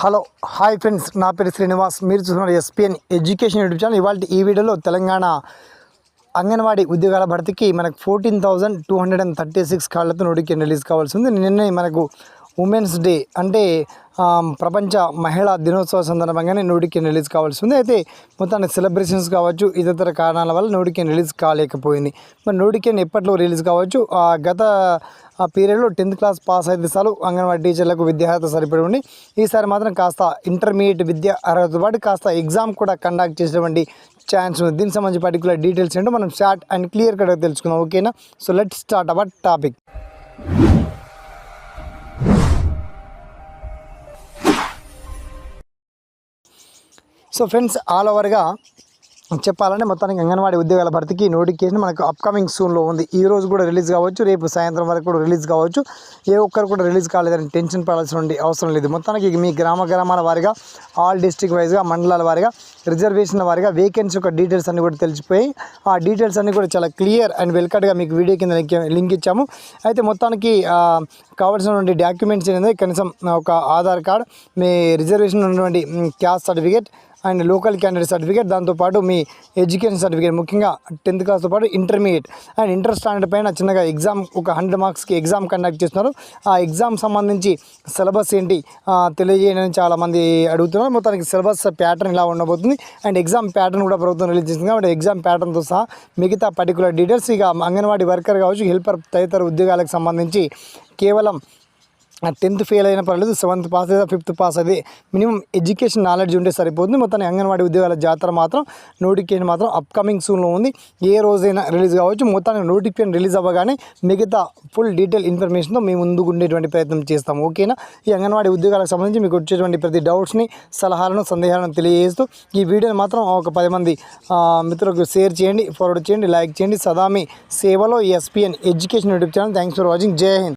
Hello hi friends. నా పేరు శ్రీనివాస్. మీరు చూస్తున్నారు ఎస్పీఎన్ ఎడ్యుకేషన్ యూట్యూబ్ ఛానల్. ఇవాళ ఈ వీడియోలో తెలంగాణ అంగన్వాడీ ఉద్యోగాల భర్తీకి మనకు fourteen thousand two hundred and thirty six కాళ్ళతో నోటిఫికేషన్ రిలీజ్ కావాల్సి ఉంది. నిన్నే మనకు ఉమెన్స్ డే అంటే ప్రపంచ మహిళా దినోత్సవ సందర్భంగానే నోటిఫికేషన్ రిలీజ్ కావాల్సి ఉంది. అయితే మొత్తానికి సెలబ్రేషన్స్ కావచ్చు ఇతర కారణాల వల్ల నోటిఫికేషన్ రిలీజ్ కాలేకపోయింది. మరి నోటిఫికేషన్ ఎప్పట్లో రిలీజ్ కావచ్చు? ఆ, గత ఆ పీరియడ్లో టెన్త్ క్లాస్ పాస్ అయితే చాలు అంగన్వాడీ టీచర్లకు విద్యార్హత సరిపడి ఉండి ఈసారి మాత్రం కాస్త ఇంటర్మీడియట్ విద్య అర్హతతో పాటు కాస్త ఎగ్జామ్ కూడా కండక్ట్ చేసేటువంటి ఛాన్స్ ఉంది. దీనికి సంబంధించి పర్టికులర్ డీటెయిల్స్ ఏంటో మనం షార్ట్ అండ్ క్లియర్ కట్గా తెలుసుకుందాం. ఓకేనా? So let start our topic. So friends all ఓవర్గా చెప్పాలంటే మొత్తానికి అంగన్వాడీ ఉద్యోగాల భర్తీకి నోటిఫికేషన్ మనకు అప్కమింగ్ సూన్లో ఉంది. ఈ రోజు కూడా రిలీజ్ కావచ్చు రేపు సాయంత్రం వరకు కూడా రిలీజ్ కావచ్చు. ఏ ఒక్కరు కూడా రిలీజ్ కాలేదని టెన్షన్ పడాల్సిన అవసరం లేదు. మొత్తానికి మీ గ్రామ గ్రామాల వారిగా ఆల్ డిస్టిక్ వైజ్గా మండలాల వారిగా రిజర్వేషన్ల వారిగా వేకెన్సీ యొక్క డీటెయిల్స్ అన్ని కూడా తెలిసిపోయి ఆ డీటెయిల్స్ అన్నీ కూడా చాలా క్లియర్ అండ్ వెల్కట్గా మీకు వీడియో కింద లింక్ ఇచ్చాము. అయితే మొత్తానికి కావాల్సినటువంటి డాక్యుమెంట్స్ ఏంటంటే కనీసం ఒక ఆధార్ కార్డ్ మీ రిజర్వేషన్ ఉన్నటువంటి caste certificate and local candidate certificate దాంతోపాటు మీ ఎడ్యుకేషన్ సర్టిఫికేట్ ముఖ్యంగా టెన్త్ క్లాస్తో పాటు ఇంటర్మీడియట్. అండ్ ఇంటర్ స్టాండర్డ్ పైన చిన్నగా ఎగ్జామ్ ఒక హండ్రెడ్ మార్క్స్కి ఎగ్జామ్ కండక్ట్ చేస్తున్నారు. ఆ ఎగ్జామ్ సంబంధించి సిలబస్ ఏంటి ఆ, చాలామంది అడుగుతున్నారు. మొత్తానికి సిలబస్ ప్యాటర్న్ ఇలా ఉండబోతుంది. అండ్ ఎగ్జామ్ ప్యాటర్న్ కూడా ప్రభుత్వం రిలీజ్ చేసింది కాబట్టి ఎగ్జామ్ ప్యాటర్న్తో సహా మిగతా పర్టికులర్ డీటెయిల్స్ ఇక అంగన్వాడీ వర్కర్ కావచ్చు హెల్పర్ తదితర ఉద్యోగాలకు సంబంధించి కేవలం టెన్త్ ఫెయిల్ అయినా పర్లేదు సెవెంత్ పాస్ అయితే ఫిఫ్త్ పాస్ అది మినిమం ఎడ్యుకేషన్ నాలెడ్జ్ ఉంటే సరిపోతుంది. మొత్తాన్ని అంగన్వాడీ ఉద్యోగాల జాతర మాత్రం నోటిఫికేషన్ మాత్రం అప్కమింగ్ సూన్లో ఉంది. ఏ రోజైనా రిలీజ్ కావచ్చు. మొత్తానికి నోటిఫికేషన్ రిలీజ్ అవ్వగానే మిగతా ఫుల్ డీటెయిల్ ఇన్ఫర్మేషన్తో మేము ముందుకు ఉండేటువంటి ప్రయత్నం చేస్తాం. ఓకేనా? ఈ అంగన్వాడీ ఉద్యోగాలకు సంబంధించి మీకు వచ్చేటువంటి ప్రతి డౌట్స్ని సలహాలను సందేహాలను తెలియజేస్తూ ఈ వీడియోని మాత్రం ఒక పది మంది మిత్రులకు షేర్ చేయండి ఫార్వర్డ్ చేయండి లైక్ చేయండి. సదామి సేవలో SPN education YouTube channel. Thanks for watching. Jai Hind.